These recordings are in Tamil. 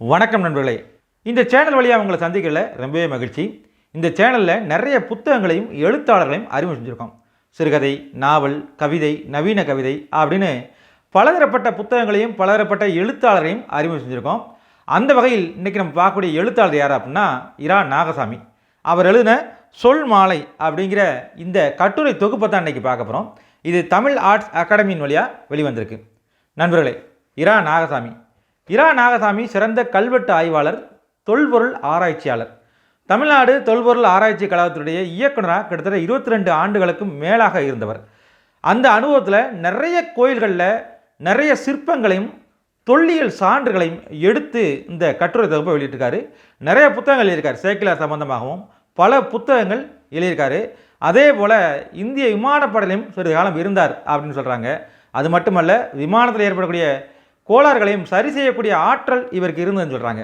வணக்கம் நண்பர்களே. இந்த சேனல் வழியாக உங்களை சந்திக்கல ரொம்பவே மகிழ்ச்சி. இந்த சேனலில் நிறைய புத்தகங்களையும் எழுத்தாளர்களையும் அறிமுகம் செஞ்சுருக்கோம். சிறுகதை நாவல் கவிதை நவீன கவிதை அப்படின்னு பலதரப்பட்ட புத்தகங்களையும் பலதரப்பட்ட எழுத்தாளரையும் அறிமுகம் செஞ்சுருக்கோம். அந்த வகையில் இன்றைக்கி நம்ம பார்க்கக்கூடிய எழுத்தாளர் யார் அப்படின்னா இரா நாகசாமி. அவர் எழுதின சொல் மாலை அப்படிங்கிற இந்த கட்டுரை தொகுப்பை தான் இன்றைக்கி பார்க்க போகிறோம் இது தமிழ் ஆர்ட்ஸ் அகாடமியின் வழியாக வெளிவந்திருக்கு. நண்பர்களே இரா நாகசாமி. இரா நாகசாமி சிறந்த கல்வெட்டு ஆய்வாளர் தொல்பொருள் ஆராய்ச்சியாளர். தமிழ்நாடு தொல்பொருள் ஆராய்ச்சி கழகத்துடைய இயக்குனராக கிட்டத்தட்ட இருபத்தி ரெண்டு ஆண்டுகளுக்கும் மேலாக இருந்தவர். அந்த அனுபவத்தில் நிறைய கோயில்களில் நிறைய சிற்பங்களையும் தொல்லியல் சான்றுகளையும் எடுத்து இந்த கட்டுரை தொகுப்பை வெளியிட்டிருக்காரு. நிறைய புத்தகங்கள் எழுதியிருக்காரு சேக்கிலார் சம்பந்தமாகவும் பல புத்தகங்கள் எழுதியிருக்காரு. அதே போல் இந்திய விமானப்படலையும் சிறிது காலம் இருந்தார் அப்படின்னு சொல்கிறாங்க அது மட்டுமல்ல விமானத்தில் ஏற்படக்கூடிய கோளாறுகளையும் சரி செய்யக்கூடிய ஆற்றல் இவருக்கு இருந்ததுன்னு சொல்கிறாங்க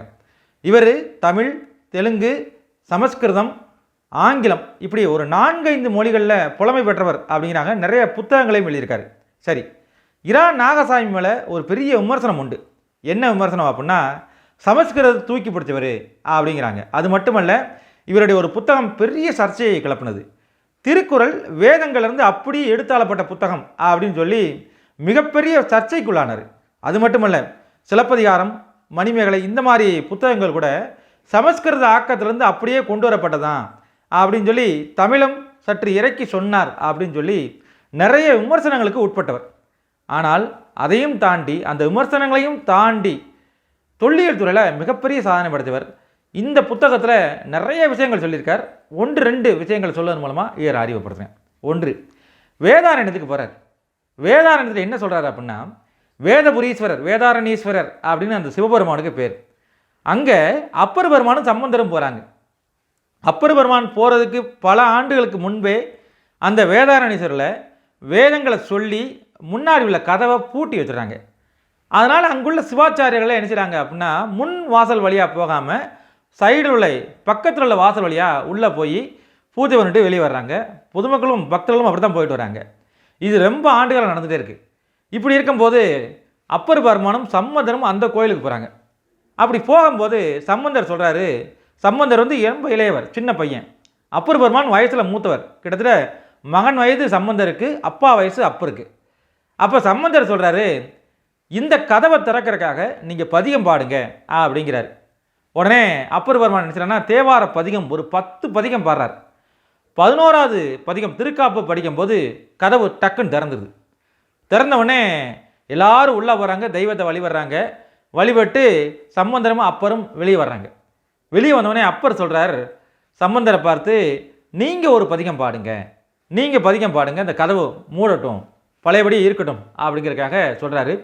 இவர் தமிழ் தெலுங்கு சமஸ்கிருதம் ஆங்கிலம் இப்படி ஒரு நான்கைந்து மொழிகளில் புலமை பெற்றவர் அப்படிங்கிறாங்க. நிறைய புத்தகங்களையும் எழுதியிருக்காரு. சரி இரா நாகசாமி மேலே ஒரு பெரிய விமர்சனம் உண்டு. என்ன விமர்சனம் அப்படின்னா சமஸ்கிருதத்தை தூக்கி பிடிச்சவர் அப்படிங்கிறாங்க. அது மட்டுமல்ல இவருடைய ஒரு புத்தகம் பெரிய சர்ச்சையை கிளப்பினது. திருக்குறள் வேதங்கள்லேருந்து அப்படியே எடுத்தாளப்பட்ட புத்தகம் அப்படின்னு சொல்லி மிகப்பெரிய சர்ச்சைக்குள்ளானார். அது மட்டுமல்ல சிலப்பதிகாரம் மணிமேகலை இந்த மாதிரி புத்தகங்கள் கூட சமஸ்கிருத ஆக்கத்திலிருந்து அப்படியே கொண்டு வரப்பட்டதான் அப்படின்னு சொல்லி தமிழம் சற்று இறக்கி சொன்னார் அப்படின்னு சொல்லி நிறைய விமர்சனங்களுக்கு உட்பட்டவர். ஆனால் அதையும் தாண்டி அந்த விமர்சனங்களையும் தாண்டி தொல்லியல் துறையில் மிகப்பெரிய சாதனை படைத்தவர். இந்த புத்தகத்தில் நிறைய விஷயங்கள் சொல்லியிருக்கார். ஒன்று ரெண்டு விஷயங்கள் சொல்வதன் மூலமாக இவர் அறிவுப்படுத்துகிறேன் ஒன்று வேதாரண்யத்துக்கு போகிறார் வேதாரண்யத்தில் என்ன சொல்கிறார் அப்படின்னா வேதபுரீஸ்வரர் வேதாரணீஸ்வரர் அப்படின்னு அந்த சிவபெருமானுக்கு பேர். அங்கே அப்பர் பெருமானும் சம்பந்தரும் போகிறாங்க அப்பர் பெருமான் போகிறதுக்கு பல ஆண்டுகளுக்கு முன்பே அந்த வேதாரணீஸ்வரில் வேதங்களை சொல்லி முன்னாடி உள்ள கதவை பூட்டி வச்சுறாங்க அதனால் அங்குள்ள சிவாச்சாரியர்களை என்ன செய்கிறாங்க அப்படின்னா முன் வாசல் வழியாக போகாமல் சைடில் உள்ள பக்கத்தில் உள்ள வாசல் வழியாக உள்ளே போய் பூஜை பண்ணிட்டு வெளியே வர்றாங்க. பொதுமக்களும் பக்தர்களும் அப்படி தான் போயிட்டு வராங்க இது ரொம்ப ஆண்டுகளாக நடந்துகிட்டே இருக்குது இப்படி இருக்கும்போது அப்பர் பர்மானும் சம்பந்தரும் அந்த கோயிலுக்கு போகிறாங்க அப்படி போகும்போது சம்பந்தர் சொல்கிறாரு சம்பந்தர் வந்து ரொம்ப இளையவர் சின்ன பையன். அப்பர் பர்மான் வயசில் மூத்தவர். கிட்டத்தட்ட மகன் வயது சம்பந்தருக்கு அப்பா வயசு அப்பருக்கு. அப்போ சம்பந்தர் சொல்கிறாரு இந்த கதவை திறக்கிறக்காக நீங்கள் பதிகம் பாடுங்க அப்படிங்கிறார். உடனே அப்பர் பர்மான் நினச்சினா தேவார பதிகம் ஒரு பத்து பதிகம் பாடுறார். பதினோராவது பதிகம் திருக்காப்பு படிக்கும்போது கதவு டக்குன்னு திறந்துருது. திறந்தவொடனே எல்லாரும் உள்ளே போகிறாங்க தெய்வத்தை வழிபடுறாங்க வழிபட்டு சம்பந்தரமும் அப்பரும் வெளியே வர்றாங்க. வெளியே வந்தவொடனே அப்பர் சொல்கிறார் சம்பந்தரை பார்த்து நீங்கள் ஒரு பதிகம் பாடுங்க. நீங்கள் பதிகம் பாடுங்க. இந்த கதவு மூடட்டும். பழையபடி இருக்கட்டும் அப்படிங்கிறதுக்காக சொல்கிறாரு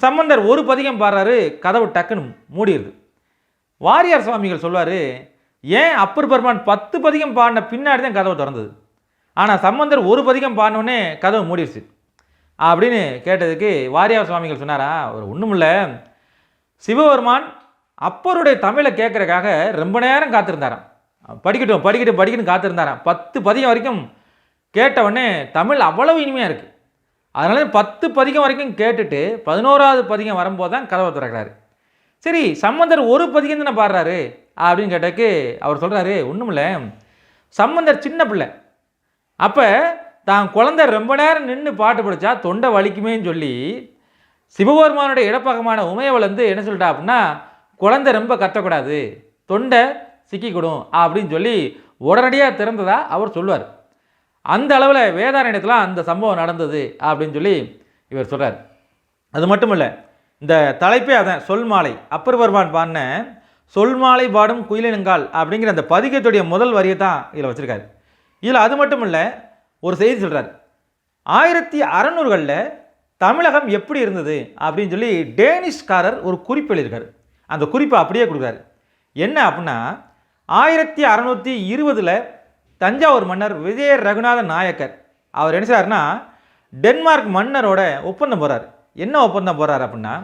சம்பந்தர் ஒரு பதிகம் பாடுறாரு கதவு டக்குன்னு மூடிடுது வாரியார் சுவாமிகள் சொல்வார் ஏன் அப்பர் பெருமான் பத்து பதிகம் பாடின பின்னாடி தான் கதவு திறந்தது? ஆனால் சம்பந்தர் ஒரு பதிகம் பாடினோடனே கதவு மூடிடுச்சு அப்படின்னு கேட்டதுக்கு வாரியார் சுவாமிகள் சொன்னாரா? ஒரு ஒன்றுமில்ல சிவபெருமான் அப்பருடைய தமிழை கேட்குறக்காக ரொம்ப நேரம் காத்திருந்தாராம். படிக்கட்டும் படிக்கட்டும் படிக்கட்டும் காத்திருந்தாராம். பத்து பதிகம் வரைக்கும் கேட்டவொடனே தமிழ் அவ்வளவு இனிமையாக இருக்குது அதனால பத்து பதிகம் வரைக்கும் கேட்டுட்டு பதினோராவது பதிகம் வரும்போது தான் கதவை திறக்கிறாரு. சரி சம்பந்தர் ஒரு பதிகம் தானே பாடுறாரு? அப்படின்னு கேட்டதுக்கு அவர் சொல்கிறாரு ஒன்றுமில்ல சம்பந்தர் சின்ன பிள்ளை. அப்போ தான் குழந்தை ரொம்ப நேரம் நின்று பாட்டு படித்தா தொண்டை வலிக்குமேன்னு சொல்லி சிவபெருமானுடைய இடப்பகமான உமையவள் வந்து என்ன சொல்லிட்டா அப்படின்னா குழந்தை ரொம்ப கத்தக்கூடாது தொண்டை சிக்கிக்கிடும் அப்படின்னு சொல்லி உடனடியாக திறந்ததா அவர் சொல்லுவார். அந்த அளவில் வேதாரண்யத்தில் அந்த சம்பவம் நடந்தது அப்படின்னு சொல்லி இவர் சொல்கிறார் அது மட்டும் இல்லை இந்த தலைப்பே அதான் சொல்மாலை அப்பர் பெருமான் பாடின சொல்மாலை பாடும் குயிலினங்கால் அப்படிங்கிற அந்த பதிகத்துடைய முதல் வரியை தான் இதில் வச்சுருக்காரு. இதில் அது மட்டும் இல்லை ஒரு செய்தி சொல்கிறார் ஆயிரத்தி அறநூறுகளில் தமிழகம் எப்படி இருந்தது? அப்படின்னு சொல்லி டேனிஷ்காரர் ஒரு குறிப்பு எழுதியிருக்காரு. அந்த குறிப்பை அப்படியே கொடுக்குறாரு. என்ன அப்படின்னா ஆயிரத்தி அறநூற்றி இருபதில் தஞ்சாவூர் மன்னர் விஜய ரகுநாத நாயக்கர் அவர் என்ன செய்றாருன்னா டென்மார்க் மன்னரோட ஒப்பந்தம் போகிறார் என்ன ஒப்பந்தம் போகிறார் அப்படின்னா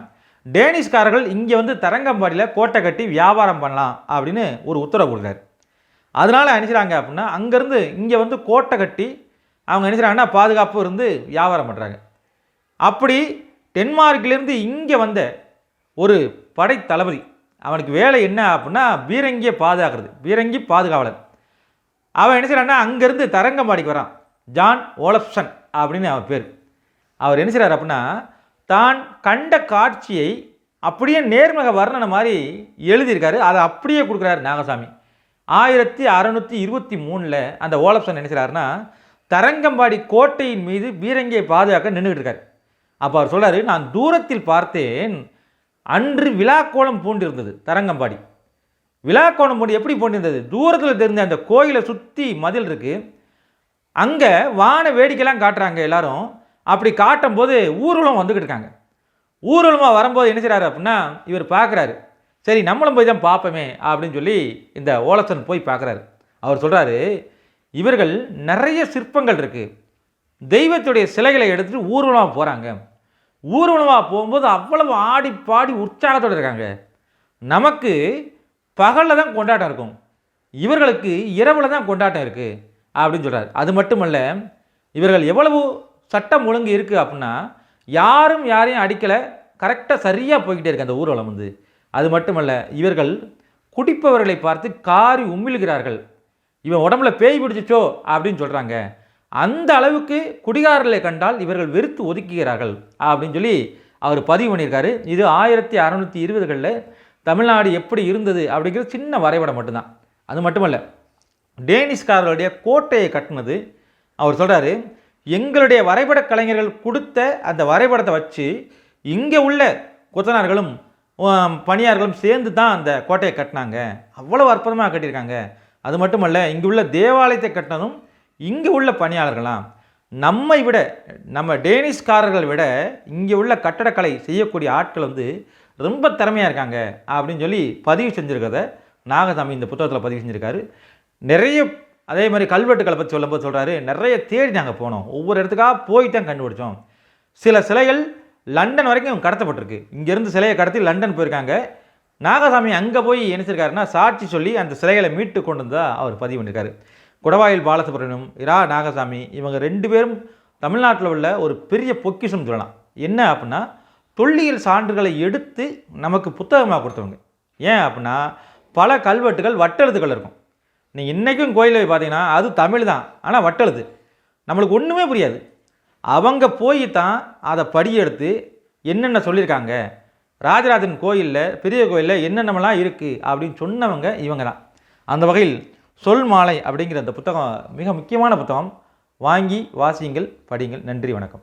டேனிஷ்காரர்கள் இங்கே வந்து தரங்கம்பாடியில் கோட்டை கட்டி வியாபாரம் பண்ணலாம் அப்படின்னு ஒரு உத்தரவு கொடுக்குறாரு. அதனால் என்ன செய்றாங்க அப்படின்னா அங்கேருந்து இங்கே வந்து கோட்டை கட்டி அவங்க என்ன பாதுகாப்பு இருந்து வியாபாரம் பண்ணுறாங்க அப்படி டென்மார்க்லேருந்து இங்கே வந்த ஒரு படை தளபதி அவனுக்கு வேலை என்ன அப்படின்னா பீரங்கியை பாதுகாக்கிறது பீரங்கி பாதுகாவலன். அவன் என்ன செய்கிறான்னா அங்கேருந்து தரங்கம்பாடிக்கு வரான். ஜான் ஓலப்சன் அப்படின்னு அவன் பேர். அவர் என்ன செய்கிறார் அப்படின்னா தான் கண்ட காட்சியை அப்படியே நேர்முக வர்ணனை மாதிரி எழுதியிருக்காரு. அதை அப்படியே கொடுக்குறாரு நாகசாமி. ஆயிரத்தி அறநூற்றி இருபத்தி மூணில் அந்த ஓலப்சன் என்ன தரங்கம்பாடி கோட்டையின் மீது பீரங்கியை பாதுகாக்க நின்றுக்கிட்டு இருக்காரு. அப்போ அவர் சொல்கிறாரு நான் தூரத்தில் பார்த்தேன். அன்று விழாக்கோலம் பூண்டிருந்தது தரங்கம்பாடி. விழாக்கோணம் பூண்டு எப்படி பூண்டிருந்தது? தூரத்தில் தெரிஞ்ச அந்த கோயிலை சுற்றி மதில் இருக்குது அங்கே வான வேடிக்கைலாம் காட்டுறாங்க எல்லாரும். அப்படி காட்டும்போது ஊர்வலம் வந்துக்கிட்டு இருக்காங்க. ஊர்வலமாக வரும்போது என்ன செய்றாரு அப்படின்னா இவர் பார்க்குறாரு சரி நம்மளும் போய் தான் பார்ப்போமே அப்படின்னு சொல்லி இந்த ஓலசன் போய் பார்க்குறாரு அவர் சொல்கிறாரு இவர்கள் நிறைய சிற்பங்கள் இருக்குது தெய்வத்துடைய சிலைகளை எடுத்துகிட்டு ஊர்வலமாக போகிறாங்க ஊர்வலமாக போகும்போது அவ்வளவு ஆடி பாடி உற்சாகத்தோடு இருக்காங்க. நமக்கு பகலில் தான் கொண்டாட்டம் இருக்கும். இவர்களுக்கு இரவில் தான் கொண்டாட்டம் இருக்குது அப்படின்னு சொல்கிறார் அது மட்டுமல்ல இவர்கள் எவ்வளவு சட்டம் ஒழுங்கு இருக்குது அப்படின்னா யாரும் யாரையும் அடிக்கலை. கரெக்டாக சரியாக போய்கிட்டே இருக்கு அந்த ஊர்வலம் வந்து. அது மட்டுமல்ல இவர்கள் குடிப்பவர்களை பார்த்து காரி உமிழ்கிறார்கள் இவன் உடம்புல பேய் பிடிச்சிச்சோ அப்படின்னு சொல்கிறாங்க அந்த அளவுக்கு குடிகாரர்களை கண்டால் இவர்கள் வெறுத்து ஒதுக்குகிறார்கள் அப்படின்னு சொல்லி அவர் பதிவு பண்ணியிருக்காரு. இது ஆயிரத்தி அறநூற்றி இருபதுகளில் தமிழ்நாடு எப்படி இருந்தது அப்படிங்கிறது சின்ன வரைபடம் மட்டும்தான். அது மட்டுமல்ல டேனிஷ்காரர்களுடைய கோட்டையை கட்டினது அவர் சொல்கிறாரு எங்களுடைய வரைபட கலைஞர்கள் கொடுத்த அந்த வரைபடத்தை வச்சு இங்கே உள்ள கொத்தனார்களும் பணியார்களும் சேர்ந்து தான் அந்த கோட்டையை கட்டினாங்க. அவ்வளோ அற்புதமாக கட்டியிருக்காங்க. அது மட்டுமல்ல இங்கே உள்ள தேவாலயத்தை கட்டினதும் இங்கே உள்ள பணியாளர்களாம் நம்மை விட நம்ம டேனிஷ்காரர்கள் விட இங்கே உள்ள கட்டடக்கலை செய்யக்கூடிய ஆட்கள் வந்து ரொம்ப திறமையாக இருக்காங்க அப்படின்னு சொல்லி பதிவு செஞ்சுருக்கிறத நாகசாமி இந்த புத்தகத்தில் பதிவு செஞ்சுருக்காரு. நிறைய அதே மாதிரி கல்வெட்டுக்களை பற்றி சொல்லும்போது சொல்கிறாரு நிறைய தேடி நாங்கள் போனோம். ஒவ்வொரு இடத்துக்காக போய் தான் கண்டுபிடிச்சோம். சில சிலைகள் லண்டன் வரைக்கும் கடத்தப்பட்டிருக்கு. இங்கேருந்து சிலையை கடத்தி லண்டன் போயிருக்காங்க. நாகசாமி அங்கே போய் என்ன சாட்சி சொல்லி அந்த சிலைகளை மீட்டு கொண்டு வந்தால் அவர் பதிவு பண்ணியிருக்காரு குடவாயில் பாலசுப்ரமணியம் இரா நாகசாமி இவங்க ரெண்டு பேரும் தமிழ்நாட்டில் உள்ள ஒரு பெரிய பொக்கிஷம் சொல்லலாம். என்ன அப்படின்னா தொல்லியல் சான்றுகளை எடுத்து நமக்கு புத்தகமாக கொடுத்தவங்க. ஏன் அப்படின்னா பல கல்வெட்டுகள் வட்டெழுத்துக்கள் இருக்கும். நீங்கள் இன்றைக்கும் கோயிலில் போய் பார்த்தீங்கன்னா அது தமிழ் தான். ஆனால் வட்டெழுத்து. நம்மளுக்கு ஒன்றுமே புரியாது. அவங்க போய் தான் அதை படியெடுத்து என்னென்ன சொல்லியிருக்காங்க ராஜராஜன் கோயிலில் பெரிய கோயிலில் என்னென்னலாம் இருக்குது அப்படின்னு சொன்னவங்க இவங்க தான் அந்த வகையில் சொல் மாலை அப்படிங்கிற அந்த புத்தகம் மிக முக்கியமான புத்தகம். வாங்கி வாசியுங்கள் படியுங்கள். நன்றி வணக்கம்.